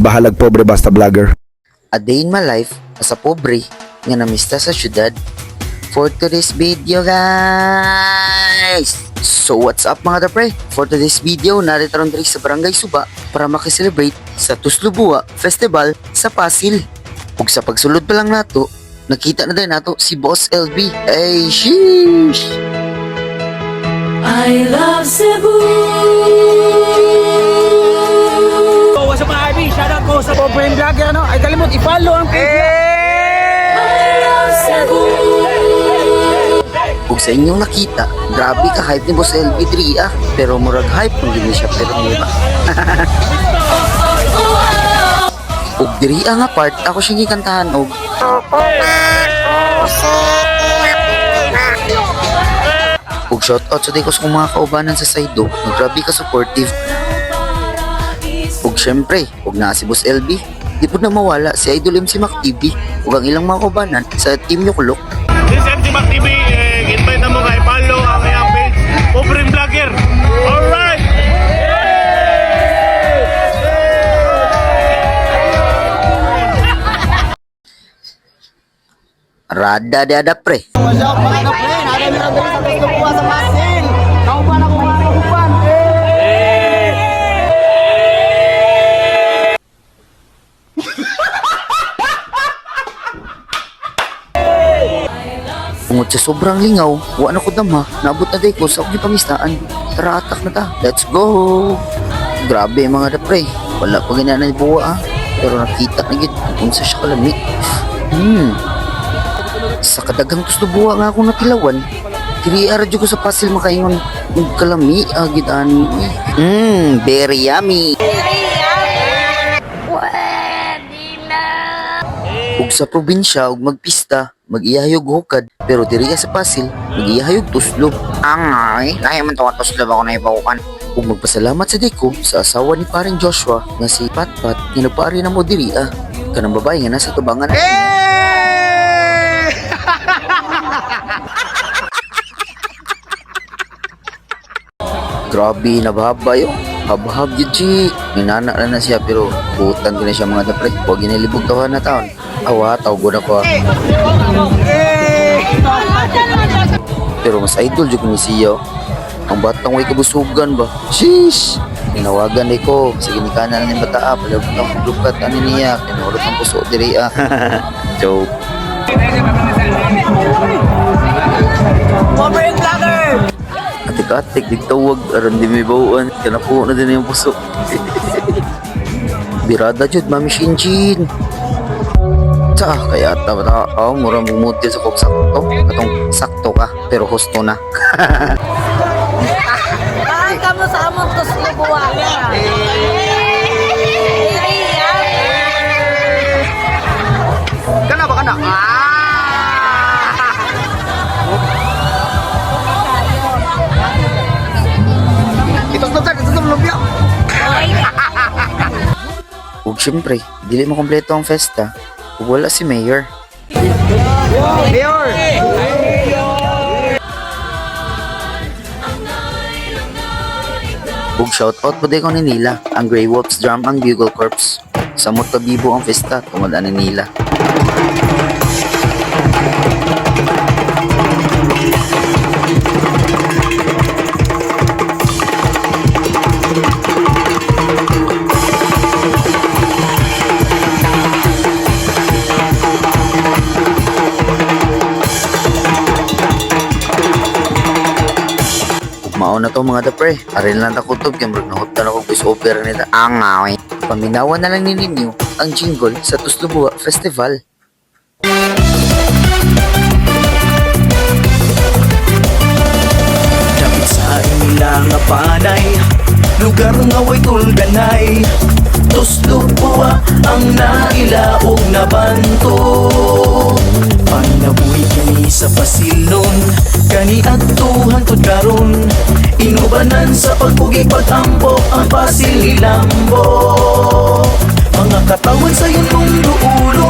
Bahalag pobre basta vlogger. A day in my life as a pobre nga namista sa syudad. For today's video guys! So what's up mga dapre? For today's video, narito ron diri sa Barangay Suba para makiselebrate sa Tuslubua Festival sa Pasil. Ug sa pagsulod pa lang nato, nakita na din nato si Boss LB. Ay, sheesh! I love Cebu. Sa Pobre Vlogger, ano? Ay, kalimut, i-follow ang page niya. Ug sa inyong nakita, grabe ka hype ni Boss LB diri ah. Pero murag hype kung gini siya pero mura. Ug diri ah nga part, ako siya gikantahan og Ug shoutout sa di ko sa mga kaubanan sa Saido, grabe ka supportive. Syempre, ug naa si Boss LB, di po na mawala si Idol MC Mac TV ug ang ilang mga kaubanan sa Team Yokulok This is MC Mac TV. Eh, invite na mo kay follow ang iyang page. Pobreng Vlogger. Alright! Rada de ada pre. What's up sa sobrang lingaw, wa na ko dama, naabot na day ko sa akong pamistaan. Tara, atak na ta. Let's go! Grabe mga dapre. Wala pa ganyan na buwa ah. Pero nakita na gid kung sa siya kalami. Hmm. Sa kadagang gusto buwa nga akong nakilawan. Ara jud ko sa pasil makaingon ng kalami agid ani. Hmm, very yummy. ug sa probinsya ug magpista magiyahayog hukad pero diri sa Pasil magiyahayog tuslo angay lahi man tawag tuslo ba ko na ibawakan ug magpasalamat sa Deko sa asawa ni paring Joshua nga si Patpat nga nagpaari na mo diri ah kanang babae nga nasa tubangan Grabe, nabahaba yun. Habahab yun, Chi. Ninana na na siya, pero butan ko na siya mga dapre. Huwag ginilibog tawa na taon. Awa, tawag na ko. ah. Pero mas idol jud ni siya. oh. Ang batang way kabusugan ba? Sheesh! Tinawagan ni ko. Sige ni kanan ni bata. Palabot ang lukat ani niya. Kinurot ang puso diri ah. Joke. Pobre Vlogger! Atik-atik, digtawag, aron di may bawaan. Kanapo na din yung puso. Birada jud, Mami Shinjin. Sa, kaya ata ba ta? Oh, murang bumuti sa kog sakto. Katong sakto ka, pero husto na. Saan ka mo sa among tuslubuwa? Kana ba kana? Lumpia. Ug syempre, dili mo kompleto ang festa. Wala si Mayor. Mayor! Ug shoutout po din ko ni Nila, ang Grey Wolves Drum ang Bugle Corps. Sa Motabibo ang festa, tungod ani nila. Mao na to mga dapre. Aril lang ta kutob kay murag nahutan ako voice over nila. Ang away. Paminawan na lang ni ninyo ang jingle sa Tuslubua Festival. Dapit sa ila nga panay Lugar nga way tulganay Tuslo buwa ang nailaog na banto Panabuhi kini sa pasilon Kani at to karon Inubanan sa pagpugi pag-ampo Ang pasil nilambo Mga katawan sa iyong tungduulon Musikisyo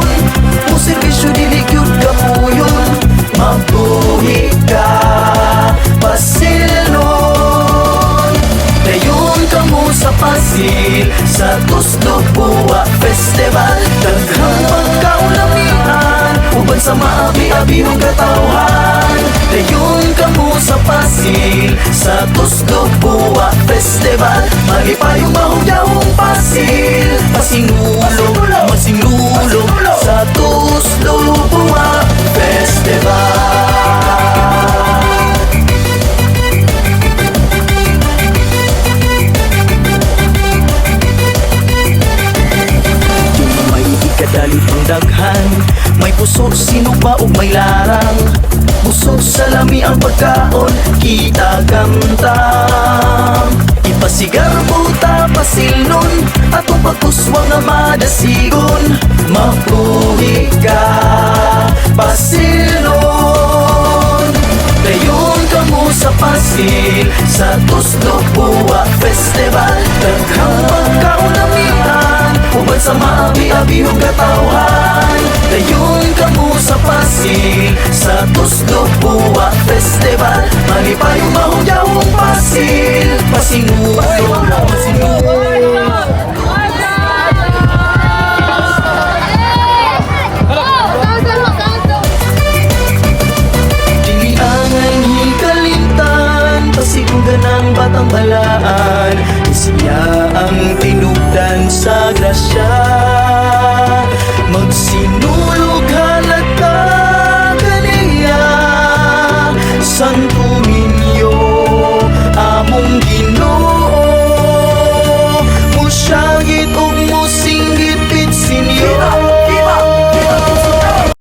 Festival Magipayong mahugyawong pasil. Pasinulong, masinulong Sa Tuslo Buwa Festival. Yung may ikadali pang daghan Puso, sino ba o may larang? Puso sa lami ang pagkaon Kita gamtang. Ipasigar buta pasilnon Atong pagpuswang nga madasigon. Mapuhi ka pasilnon Dayon ka mo sa pasil Sa Tuslo Buwa Festival. Daghang pagkaunamihan Uban sa maabi-abi ang katawhan Dayon ka mo sa pasil Sa Tuslo Buwa Festival. Malipayong mahugyawong pasil hikalimtan Pasigugan ng batang balaan. Siya ang tinugdan sa grasya 算不？